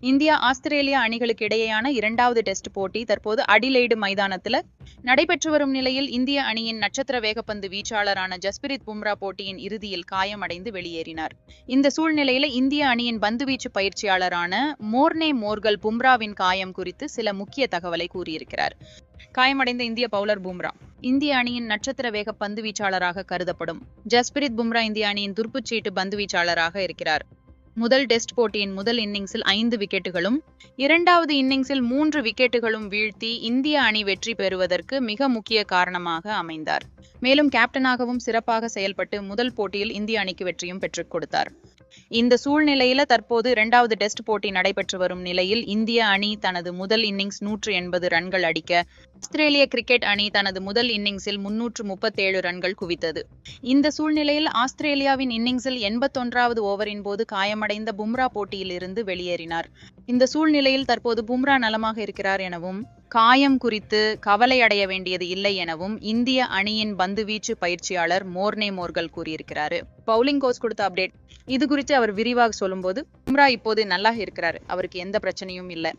India Australia அணிகளுக்கு இடையேயான இரண்டாவது டெஸ்ட் போட்டி தற்போது அடிலைடு மைதானத்துல நடைபெற்று வரும் நிலையில் இந்திய அணியின் நட்சத்திர வேகப்பந்து வீச்சாளரான ஜஸ்பிரித் பும்ரா போட்டியின் இறுதியில் காயமடைந்து வெளியேறினார். இந்த சூழ்நிலையில இந்திய அணியின் பந்துவீச்சு பயிற்சியாளரான மோர்னே மோர்கல் பும்ராவின் காயம் குறித்து சில முக்கிய தகவலை கூறியிருக்கிறார். காயமடைந்த இந்திய பவுலர் பும்ரா இந்திய அணியின் நட்சத்திர வேக பந்துவீச்சாளராக கருதப்படும். ஜஸ்பிரித் பும்ரா இந்திய அணியின் துருப்புச்சீட்டு பந்து வீச்சாளராக இருக்கிறார். முதல் டெஸ்ட் போட்டியின் முதல் இன்னிங்ஸில் ஐந்து விக்கெட்டுகளும் இரண்டாவது இன்னிங்ஸில் மூன்று விக்கெட்டுகளும் வீழ்த்தி இந்திய அணி வெற்றி பெறுவதற்கு மிக முக்கிய காரணமாக அமைந்தார். மேலும் கேப்டனாகவும் சிறப்பாக செயல்பட்டு முதல் போட்டியில் இந்திய அணிக்கு வெற்றியும் பெற்றுக் கொடுத்தார். இந்த சூழ்நிலையில தற்போது இரண்டாவது டெஸ்ட் போட்டி நடைபெற்று வரும் நிலையில் இந்திய அணி தனது முதல் இன்னிங்ஸ் நூற்று எண்பது ரன்கள் அடிக்க ஆஸ்திரேலிய கிரிக்கெட் அணி தனது முதல் இன்னிங்ஸில் முன்னூற்று முப்பத்தேழு ரன்கள் குவித்தது. இந்த சூழ்நிலையில் ஆஸ்திரேலியாவின் இன்னிங்ஸில் எண்பத்தொன்றாவது ஓவரின் போது காயமடைந்த பும்ரா போட்டியிலிருந்து வெளியேறினார். இந்த சூழ்நிலையில் தற்போது பும்ரா நலமாக இருக்கிறார் எனவும் காயம் குறித்து கவலை அடைய வேண்டியது இல்லை எனவும் இந்திய அணியின் பந்துவீச்சு பயிற்சியாளர் மோர்னே மோர்கல் கூறியிருக்கிறாரு. பவுலிங் கோச் கொடுத்த அப்டேட் இது குறித்து அவர் விரிவாக சொல்லும்போது பும்ரா இப்போது நல்லா இருக்கிறாரு அவருக்கு எந்த பிரச்சனையும் இல்லை.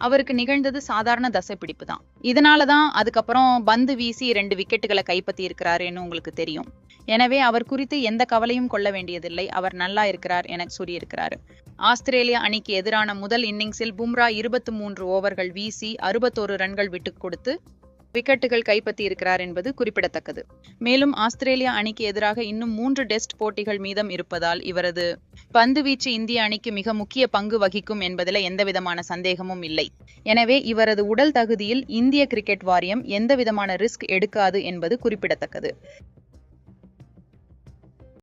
அவருக்கு நிகழ்ந்தது சாதாரண தசைப்பிடிப்பு தான் இதனால தான் அதுக்கப்புறம் பந்து வீசி ரெண்டு விக்கெட்டுகளை கைப்பற்றி இருக்கிறாருன்னு உங்களுக்கு தெரியும். எனவே அவர் குறித்து எந்த கவலையும் கொள்ள வேண்டியதில்லை. அவர் நல்லா இருக்கிறார் என சொல்லியிருக்கிறாரு. ஆஸ்திரேலியா அணிக்கு எதிரான முதல் இன்னிங்ஸில் பும்ரா இருபத்தி மூன்று ஓவர்கள் வீசி அறுபத்தோரு ரன்கள் விட்டுக் கொடுத்து விக்கெட்டுகள் கைப்பற்றி இருக்கிறார் என்பது குறிப்பிடத்தக்கது. மேலும் ஆஸ்திரேலியா அணிக்கு எதிராக இன்னும் மூன்று டெஸ்ட் போட்டிகள் மீதம் இருப்பதால் இவரது பந்து வீச்சு இந்திய அணிக்கு மிக முக்கிய பங்கு வகிக்கும் என்பதில் எந்தவிதமான சந்தேகமும் இல்லை. எனவே இவரது உடல் தகுதியில் இந்திய கிரிக்கெட் வாரியம் எந்தவிதமான ரிஸ்க் எடுக்காது என்பது குறிப்பிடத்தக்கது.